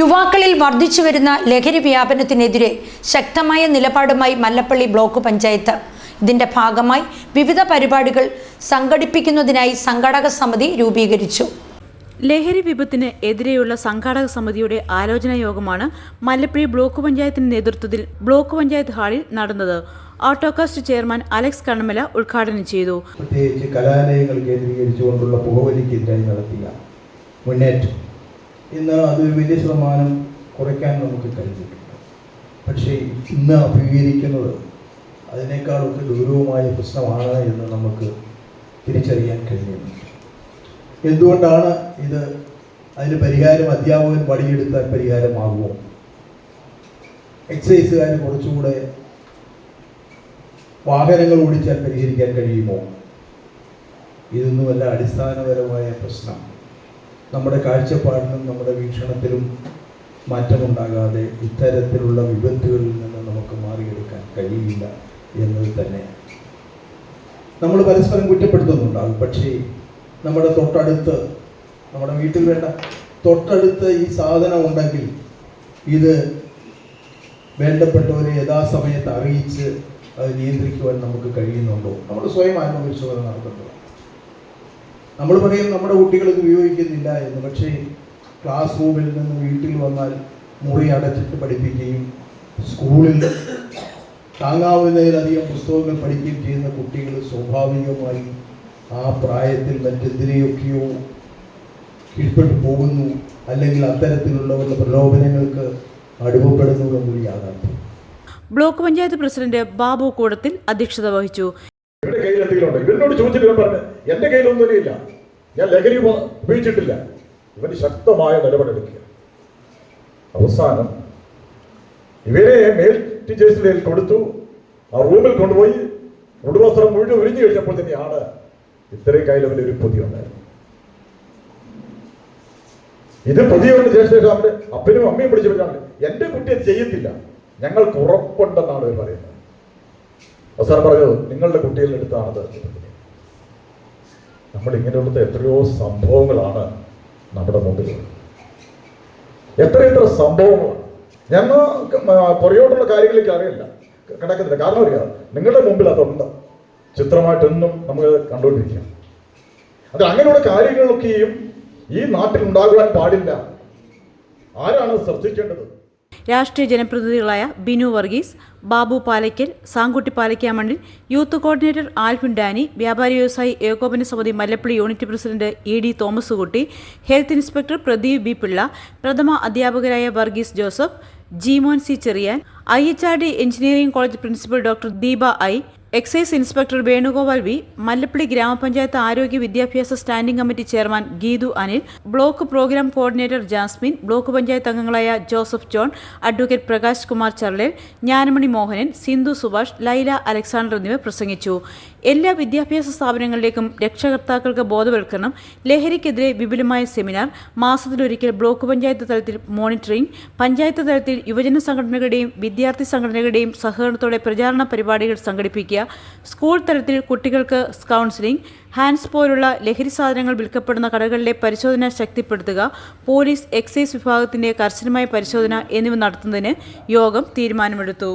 യുവാക്കളിൽ വർദ്ധിച്ചു വരുന്ന ലഹരി വ്യാപനത്തിനെതിരെ ശക്തമായ നിലപാടുമായി മല്ലപ്പള്ളി ബ്ലോക്ക് പഞ്ചായത്ത്. ഇതിന്റെ ഭാഗമായി വിവിധ പരിപാടികൾ സംഘടിപ്പിക്കുന്നതിനായി സംഘാടക സമിതി രൂപീകരിച്ചു. ലഹരി വിപത്തിന് എതിരെയുള്ള സംഘാടക സമിതിയുടെ ആലോചനാ യോഗമാണ് മല്ലപ്പള്ളി ബ്ലോക്ക് പഞ്ചായത്തിന്റെ നേതൃത്വത്തിൽ ബ്ലോക്ക് പഞ്ചായത്ത് ഹാളിൽ നടന്നത്. ഓട്ടോകാസ്റ്റ് ചെയർമാൻ അലക്സ് കണ്ണമല ഉദ്ഘാടനം ചെയ്തു. പ്രത്യേകിച്ച് കലാലയങ്ങൾ കേന്ദ്രീകരിച്ചുകൊണ്ടുള്ള പുകവലിക്കെതിരായി നടത്തിയ മുന്നേറ്റം. ഇന്ന് അതൊരു വലിയ ശതമാനം കുറയ്ക്കാൻ നമുക്ക് കഴിഞ്ഞിട്ടുണ്ട്. പക്ഷേ ഇന്ന് അഭിമുഖീകരിക്കുന്നത് അതിനേക്കാളൊക്കെ ഗൗരവമായ പ്രശ്നമാണ് എന്ന് നമുക്ക് തിരിച്ചറിയാൻ കഴിയുന്നു. എന്തുകൊണ്ടാണ് ഇത് അതിന് പരിഹാരം അധ്യാപകൻ പടിയെടുത്താൽ പരിഹാരമാകുമോ? എക്സൈസുകാർ കുറച്ചുകൂടെ വാഹനങ്ങൾ ഓടിച്ചാൽ പരിഹരിക്കാൻ കഴിയുമോ? ഇതൊന്നുമല്ല അടിസ്ഥാനപരമായ പ്രശ്നം. നമ്മുടെ കാഴ്ചപ്പാടിനും നമ്മുടെ വീക്ഷണത്തിലും മാറ്റമുണ്ടാകാതെ ഇത്തരത്തിലുള്ള വിപത്തുകളിൽ നിന്ന് നമുക്ക് മാറിയെടുക്കാൻ കഴിയില്ല എന്നത് തന്നെ. നമ്മൾ പരസ്പരം കുറ്റപ്പെടുത്തുന്നുണ്ടാകും. പക്ഷേ നമ്മുടെ തൊട്ടടുത്ത് നമ്മുടെ വീട്ടിൽ വേണ്ട തൊട്ടടുത്ത് ഈ സാധനം ഉണ്ടെങ്കിൽ ഇത് വേണ്ടപ്പെട്ടവരെ യഥാസമയത്ത് അറിയിച്ച് അത് നിയന്ത്രിക്കുവാൻ നമുക്ക് കഴിയുന്നുണ്ടോ? നമ്മൾ സ്വയം ആത്മപരിശോധന നടത്തേണ്ടതാണ് നമ്മൾ പറയും നമ്മുടെ കുട്ടികൾ ഇത് ഉപയോഗിക്കുന്നില്ല എന്ന്. പക്ഷേ ക്ലാസ് റൂമിൽ നിന്ന് വീട്ടിൽ വന്നാൽ മുറി അടച്ചിട്ട് പഠിപ്പിക്കുകയും സ്കൂളിൽ താങ്ങാവുന്നതിലധികം പുസ്തകങ്ങൾ പഠിക്കുകയും ചെയ്യുന്ന കുട്ടികൾ സ്വാഭാവികമായി ആ പ്രായത്തിൽ മറ്റെന്തിനെയൊക്കെയോ കീഴ്പ്പെട്ടു പോകുന്നു അല്ലെങ്കിൽ അത്തരത്തിലുള്ളവരുടെ പ്രലോഭനങ്ങൾക്ക് അടുപ്പപ്പെടുന്നു എന്നൊരു യാഥാർത്ഥ്യം. ബ്ലോക്ക് പഞ്ചായത്ത് പ്രസിഡന്റ് ബാബു കൂടത്തിൽ അധ്യക്ഷത വഹിച്ചു. ഇവരുടെ കയ്യിൽ എന്തെങ്കിലും ഉണ്ടോ ഇവരിനോട് ചോദിച്ചിട്ട് ഇവൻ പറഞ്ഞു എന്റെ കയ്യിലൊന്നുമില്ല ഞാൻ ലഹരി ഉപ- ഉപയോഗിച്ചിട്ടില്ല. ഇവന് ശക്തമായ നിലപാടെടുക്കുക അവസാനം ഇവരെ മേൽ ടീച്ചേഴ്സിന്റെ കയ്യിൽ കൊടുത്തു. ആ റൂമിൽ കൊണ്ടുപോയി ഉടുവസ്ത്രം മുഴുവൻ ഒഴിഞ്ഞു കഴിഞ്ഞപ്പോൾ തന്നെയാണ് ഇത്രയും കയ്യിൽ അവന്റെ ഒരു പൊതി ഇത് പുതിയ ശേഷം അപ്പനും അമ്മയും പിടിച്ചു പറ്റാണ് എന്റെ കുട്ടിയെ അത് ചെയ്യത്തില്ല. ഞങ്ങൾക്ക് ഉറപ്പുണ്ടെന്നാണ് അവർ പറയുന്നത്. അവസാനം പറഞ്ഞു നിങ്ങളുടെ കുട്ടികളുടെ അടുത്താണത് നമ്മൾ ഇങ്ങനെയുള്ള എത്രയോ സംഭവങ്ങളാണ് നമ്മുടെ മുമ്പിൽ എത്ര എത്ര സംഭവങ്ങളാണ്. ഞങ്ങൾ പുറയോട്ടുള്ള കാര്യങ്ങളിലേക്ക് അറിയില്ല. കിടക്കുന്നില്ല കാരണം അറിയാം നിങ്ങളുടെ മുമ്പിൽ അതുണ്ട് ചിത്രമായിട്ടൊന്നും നമുക്ക് കണ്ടുകൊണ്ടിരിക്കാം അത് അങ്ങനെയുള്ള കാര്യങ്ങളൊക്കെയും ഈ നാട്ടിൽ ഉണ്ടാകുവാൻ പാടില്ല. ആരാണ് ശ്രദ്ധിക്കേണ്ടത്? രാഷ്ട്രീയ ജനപ്രതിനിധികളായ ബിനു വർഗീസ് ബാബു പാലയ്ക്കൽ സാങ്കുട്ടി പാലയ്ക്കാമണ്ണിൽ യൂത്ത് കോർഡിനേറ്റർ ആൽഫിൻ ഡാനി വ്യാപാരി വ്യവസായി ഏകോപന സമിതി Mallappally unit president E D Thomas Kutty health inspector Pradeep B Pillai പ്രഥമ അധ്യാപകരായ Varghese Joseph Jimon C Cherian I H R D engineering college principal doctor Deepa I excise inspector Venugopal V Mallappally ഗ്രാമപഞ്ചായത്ത് ആരോഗ്യ വിദ്യാഭ്യാസ standing committee chairman Geethu Anil block program coordinator Jasmine block panchayat അംഗങ്ങളായ Joseph John advocate Prakash Kumar ചർലേൽ Jnanamani Mohanan Sindhu Subhash Laila Alexander എന്നിവർ പ്രസംഗിച്ചു. എല്ലാ വിദ്യാഭ്യാസ സ്ഥാപനങ്ങളിലേക്കും രക്ഷകർത്താക്കൾക്ക് ബോധവൽക്കരണം ലഹരിക്കെതിരെ വിപുലമായ സെമിനാർ മാസത്തിലൊരിക്കൽ ബ്ലോക്ക് പഞ്ചായത്ത് തലത്തിൽ മോണിറ്ററിംഗ് പഞ്ചായത്ത് തലത്തിൽ യുവജന സംഘടനകളുടെയും വിദ്യാർത്ഥി സംഘടനകളുടെയും സഹകരണത്തോടെ പ്രചാരണ പരിപാടികൾ സംഘടിപ്പിക്കുക സ്കൂൾ തലത്തിൽ കുട്ടികൾക്ക് കൗൺസിലിംഗ് ഹാൻഡ്സ് പോലുള്ള ലഹരി സാധനങ്ങൾ വിൽക്കപ്പെടുന്ന കടകളിലെ പരിശോധന ശക്തിപ്പെടുത്തുക പോലീസ് എക്സൈസ് വിഭാഗത്തിന്റെ കർശനമായ പരിശോധന എന്നിവ നടത്തുന്നതിന് യോഗം തീരുമാനമെടുത്തു.